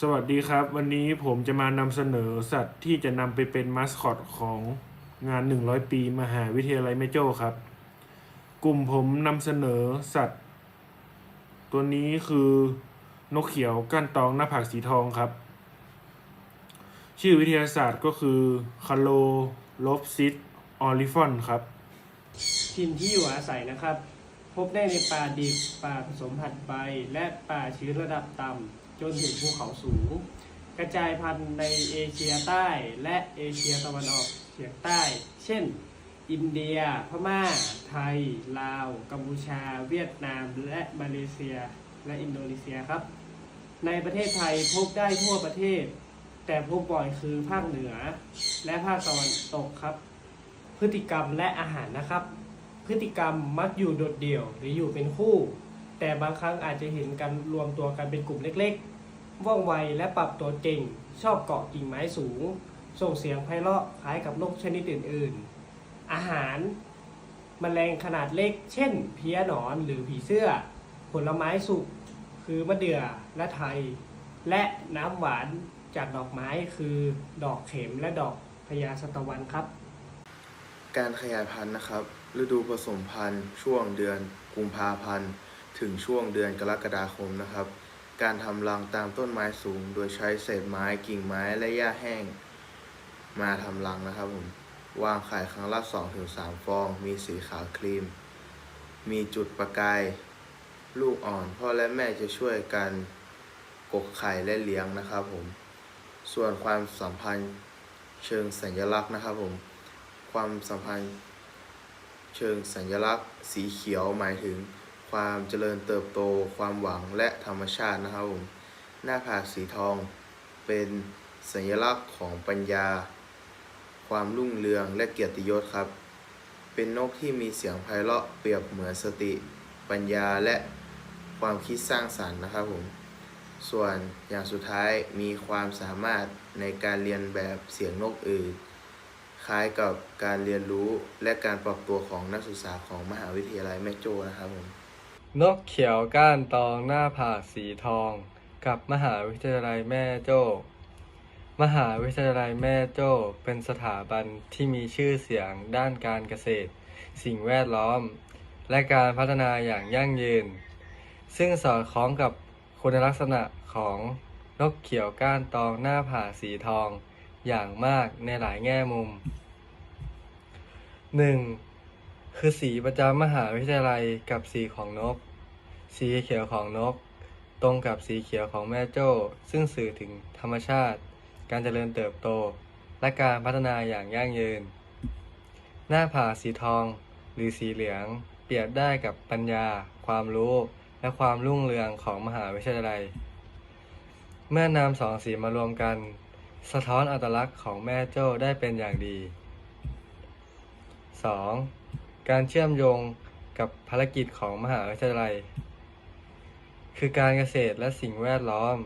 สวัสดีครับ วันนี้ผมจะมานำเสนอสัตว์ที่จะนำไปเป็นมาสคอตของงาน 100 ปี มหาวิทยาลัยแม่โจ้ครับ กลุ่มผมนำเสนอสัตว์ ตัวนี้คือนกเขียวก้านตองหน้าผากสีทองครับ ชื่อวิทยาศาสตร์ก็คือคาโลลฟซิสออลิฟอนครับ ถิ่นที่อยู่อาศัยนะครับ พบได้ในป่าดิบป่าผสมผัดใบและป่าชื้นระดับต่ำ จนถึงภูเขาสูง กระจายพันธุ์ในเอเชียใต้และเอเชียตะวันออกเฉียงใต้ เช่น อินเดีย พม่า ไทย ลาว กัมพูชา เวียดนาม และมาเลเซีย และอินโดนีเซียครับ ในประเทศไทยพบได้ทั่วประเทศ แต่พบบ่อยคือภาคเหนือ และภาคตะวันตกครับ พฤติกรรมและอาหารนะครับ พฤติกรรมมักอยู่โดดเดี่ยวหรืออยู่เป็นคู่แต่บางครั้งอาจจะเห็นกันรวมตัวกันเป็นกลุ่มเล็กๆ ว่องไวและปรับตัวเก่ง ชอบเกาะกิ่งไม้สูง ส่งเสียงไพเราะคล้ายกับนกชนิดอื่น ๆ อาหารแมลงขนาดเล็ก เช่น เพี้ยหนอนหรือผีเสื้อ ผลไม้สุกคือมะเดื่อและไทย และน้ำหวานจากดอกไม้คือดอกเข็มและดอกพญาสตวันครับ การขยายพันธุ์นะครับ ฤดูผสมพันธุ์ ช่วงเดือนกุมภาพันธ์ ถึงช่วงเดือนกรกฎาคมนะครับ การทำรังตามต้นไม้สูง โดยใช้เศษไม้กิ่งไม้และหญ้าแห้ง มาทำรังนะครับผม วางไข่ครั้งละ2-3 ฟอง มีสีขาวครีม มีจุดประกาย ลูกอ่อน พ่อและแม่จะช่วยกันกกไข่และเลี้ยงนะครับผม ส่วนความสัมพันธ์เชิงสัญลักษณ์นะครับผม ความสัมพันธ์เชิงสัญลักษณ์ สีเขียวหมายถึง ความเจริญเติบโต ความหวังและธรรมชาตินะครับผมหน้าผากสีทองเป็นสัญลักษณ์ของปัญญา ความรุ่งเรืองและเกียรติยศครับ เป็นนกที่มีเสียงไพเราะเปรียบเหมือนสติ ปัญญาและความคิดสร้างสรรค์นะครับผม ส่วนอย่างสุดท้ายมีความสามารถในการเรียนแบบเสียงนกอื่น คล้ายกับการเรียนรู้และการปรับตัวของนักศึกษาของมหาวิทยาลัยแม่โจ้นะครับผม นกเขียวก้านตองหน้าผากสีทอง กับมหาวิทยาลัยแม่โจ้ มหาวิทยาลัยแม่โจ้ เป็นสถาบันที่มีชื่อเสียงด้านการเกษตร สิ่งแวดล้อม และการพัฒนาอย่างยั่งยืน ซึ่งสอดคล้องกับคุณลักษณะของนกเขียวก้านตองหน้าผากสีทอง อย่างมากในหลายแง่มุม 1. คือสีประจำมหาวิทยาลัยกับสีของนก สีเขียวของนก ตรงกับสีเขียวของแม่โจ้ ซึ่งสื่อถึงธรรมชาติ การเจริญเติบโต และการพัฒนาอย่างยั่งยืน หน้าผาสีทอง หรือสีเหลือง เปรียบได้กับปัญญา ความรู้ และความรุ่งเรืองของมหาวิทยาลัย เมื่อนำสองสีมารวมกัน สะท้อนอัตลักษณ์ของแม่โจ้ได้เป็นอย่างดี 2. การเชื่อมโยงกับภารกิจของมหาวิทยาลัย คือการเกษตรและสิ่งแวดล้อม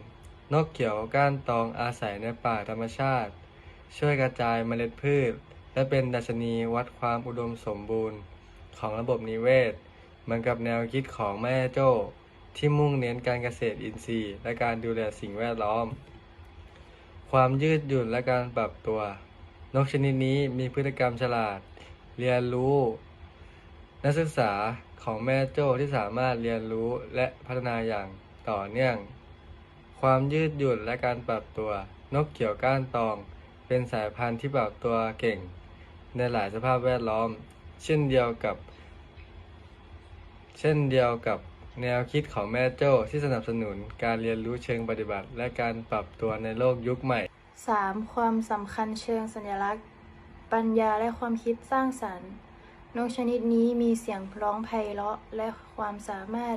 นกเขียวก้านตองอาศัยในป่าธรรมชาติ ช่วยกระจายเมล็ดพืช และเป็นดัชนีวัดความอุดมสมบูรณ์ ของระบบนิเวศ เหมือนกับแนวคิดของแม่โจ้ ที่มุ่งเน้นการเกษตรอินทรีย์ และการดูแลสิ่งแวดล้อม ความยืดหยุ่นและการปรับตัว นกชนิดนี้มีพฤติกรรมฉลาด เรียนรู้ นักศึกษาของแม่โจ้ที่สามารถเรียนรู้และพัฒนาอย่างต่อเนื่อง ความยืดหยุ่นและการปรับตัวนกเขียวก้านตอง เป็นสายพันธุ์ที่ปรับตัวเก่ง ในหลายสภาพแวดล้อม เช่นเดียวกับ เช่นเดียวกับแนวคิดของแม่โจ้ที่สนับสนุนการเรียนรู้เชิงปฏิบัติ และการปรับตัวในโลกยุคใหม่ 3. ความสำคัญเชิงสัญลักษณ์ ปัญญาและความคิดสร้างสรรค์ นกชนิดนี้มีเสียงร้องไพเราะและความสามารถ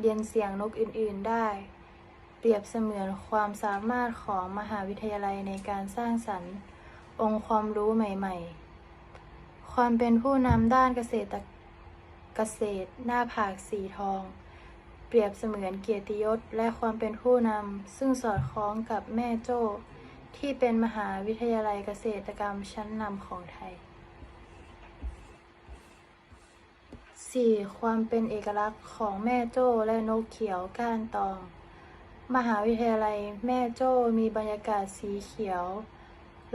เรียนเสียงนกอื่น ๆ ได้ เปรียบเสมือนความสามารถของมหาวิทยาลัยในการสร้างสรรค์องค์ความรู้ใหม่ ๆ ความเป็นผู้นำด้านเกษตรเกษตรหน้าผากสีทอง เปรียบเสมือนเกียรติยศและความเป็นผู้นำซึ่งสอดคล้องกับแม่โจ้ ที่เป็นมหาวิทยาลัยเกษตรกรรมชั้นนำของไทย 4. ความเป็นเอกลักษณ์ของแม่โจ้และนกเขียวก้านตอง มหาวิทยาลัยแม่โจ้มีบรรยากาศสีเขียว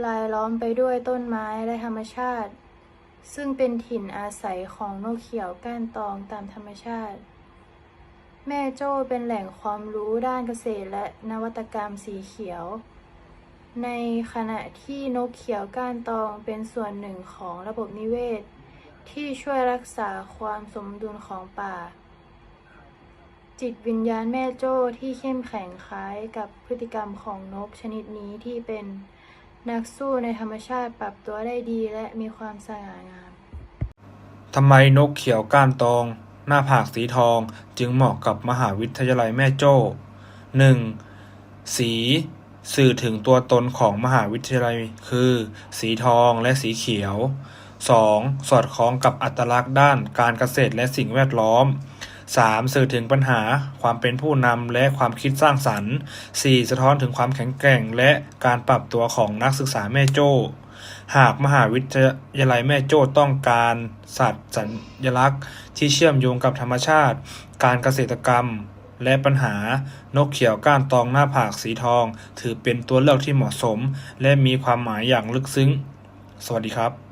รายล้อมไปด้วยต้นไม้และธรรมชาติ ซึ่งเป็นถิ่นอาศัยของนกเขียวก้านตองตามธรรมชาติ แม่โจ้เป็นแหล่งความรู้ด้านเกษตรและนวัตกรรมสีเขียว ในขณะที่นกเขียวก้านตองเป็นส่วนหนึ่งของระบบนิเวศ ที่ช่วยรักษาความสมดุลของป่า จิตวิญญาณแม่โจ้ที่เข้มแข็งคล้ายกับพฤติกรรมของนกชนิดนี้ที่เป็นนักสู้ในธรรมชาติปรับตัวได้ดีและมีความสง่างาม ทำไมนกเขียวก้านตอง หน้าผากสีทองจึงเหมาะกับมหาวิทยาลัยแม่โจ้ 1. สี สื่อถึงตัวตนของมหาวิทยาลัยคือ สีทองและสีเขียว 2. สอดคล้องกับอัตลักษณ์ด้านการเกษตรและสิ่งแวดล้อม 3. สื่อถึงปัญหา ความเป็นผู้นำและความคิดสร้างสรรค์ 4. สะท้อนถึงความแข็งแกร่งและการปรับตัวของนักศึกษาแม่โจ้ หากมหาวิทยาลัยแม่โจ้ต้องการสัตว์สัญลักษณ์ ที่เชื่อมโยงกับธรรมชาติ การเกษตรกรรม และปัญหานกเขียวก้านตองหน้าผากสีทอง ถือเป็นตัวเลือกที่เหมาะสม และมีความหมายอย่างลึกซึ้ง สวัสดีครับ